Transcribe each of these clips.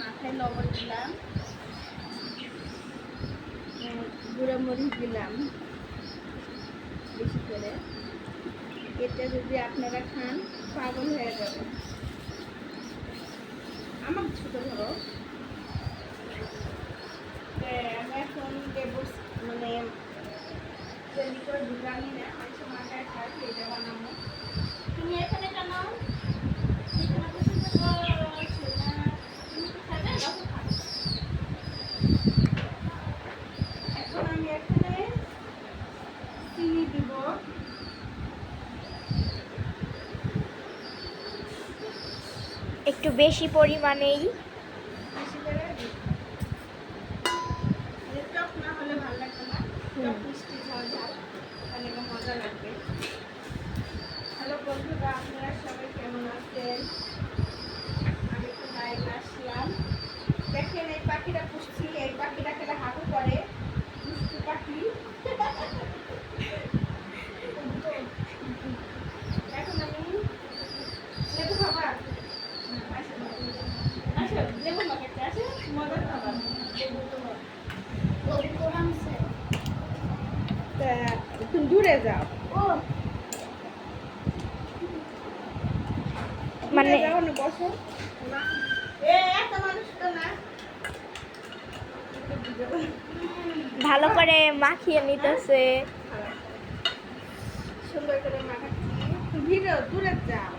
মাথায় লবণ দিলাম। গুঁড়ো মরিচ দিলাম বেশি করে। এটা যদি আপনারা খান, পাগল হয়ে যাবে। আমার ছোট ধরো আমি এখন দেবো মানে জেলি করে ঢুকানি না। মানুষ মাথায় খাচ্ছি এটা বানাবো। তুমি এখানে কেন এখানে পছন্দ করছ না? তুমি কি খাবে? রসে খাবে। এখন আমি এখানে চিনি দিব একটু বেশি পরিমাণেই বেশি করে দিব। এটা টক না হলে ভালো লাগবে না টক মিষ্টি ঝাল ঝাল তাহলে আমার মজা লাগবে হ্যালো বন্ধুরা আপনারা সবাই কেমন আছেন আমি তো লাইভ আসলাম দেখেন এই পাখিটা পুষছি এই পাখিটা খেলে হাঁটু করে দুষ্টু পাখি এখন আমি লেবু খাবার আসো আসো লেবু মাখাতে আসো মজার খাবার লেবু তোমার তা তুমি দূরে যাও। মানে বসো। ভালো করে মাখিয়ে নিতেছে। সুন্দর করে ভিড় দূরে যাও।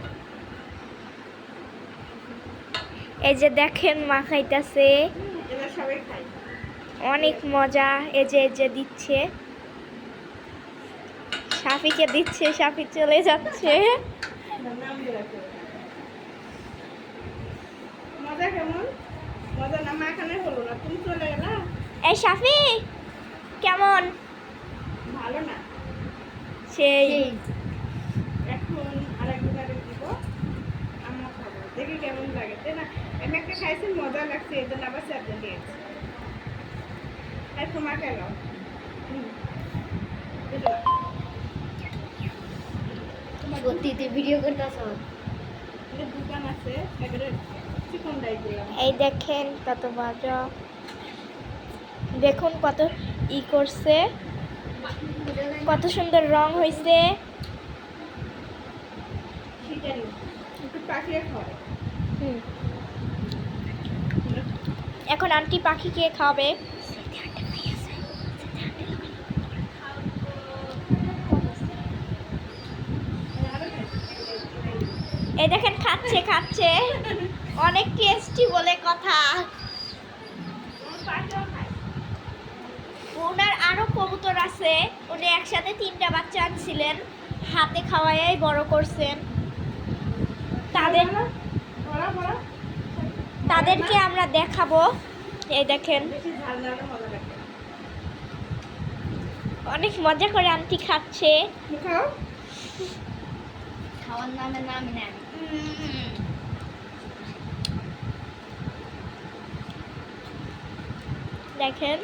এই যে দেখেন মাখাইতেছে। অনেক মজা এই যে এই যে দিচ্ছে। সাফিকে দিচ্ছে সাফি চলে যাচ্ছে। এই সাফি কেমন? ভালো না। সেই। এখন আরেকদিন আরেক দিব। আমরা খাব। দেখি কেমন লাগে। তাই না? আমি একটা খাইছি মজা লাগছে এই জন্য আবার চারজন দিয়েছি। আর তোমার কেন সত্যিতে ভিডিও করতেছ? এই দেখেন কত মজা। দেখুন কত ই করছে। কত সুন্দর রং হয়েছে। এখন আন্টি পাখিকে খাবে এই দেখেন খাচ্ছে খাচ্ছে। অনেক টেস্টি বলে কথা। ওনার আরও কবুতর আছে। উনি একসাথে তিনটা বাচ্চা আনছিলেন। হাতে খাওয়াই বড় করছেন। তাদের বড়া বড়া তাদেরকে আমরা দেখাবো। এই দেখেন। অনেক মজা করে আন্টি খাচ্ছে। খাওয়ার নামে নাম নেন দেখেন।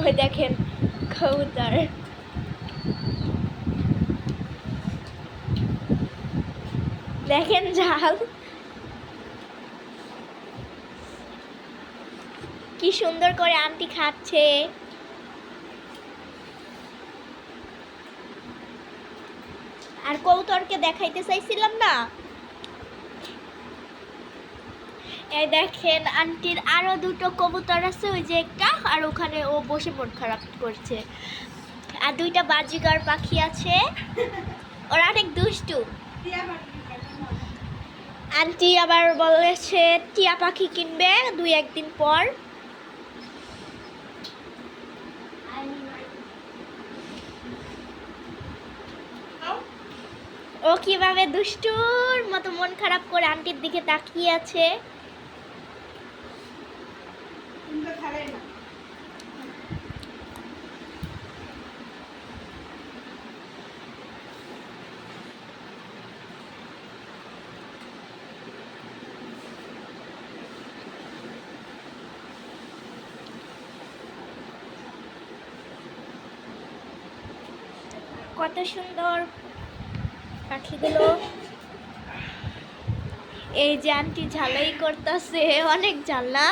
ওই দেখেন কবুতর। দেখেন ঝাল। কি সুন্দর করে আন্টি খাচ্ছে। আর কৌতরকে দেখাইতে চাইছিলাম না? এই দেখেন, আন্টির আরও দুটো কবুতর আছে, ওই যে একটা, আর ওখানে ও বসে মন খারাপ করছে। আর দুইটা বাজিগার পাখি আছে। ওরা অনেক দুষ্টু। আন্টি আবার বলেছে, টিয়া পাখি কিনবে দুই একদিন পর। ও কীভাবে দুষ্টুর মতো মন খারাপ করে আন্টির দিকে তাকিয়ে আছে? কত সুন্দর পাখিগুলো এই যে আন্টি ঝালাই করতেছে অনেক জানলা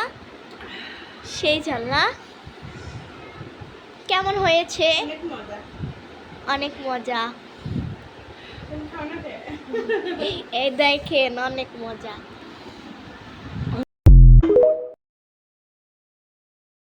সেই জানলা কেমন হয়েছে? অনেক মজা? এই দেখেন অনেক মজা।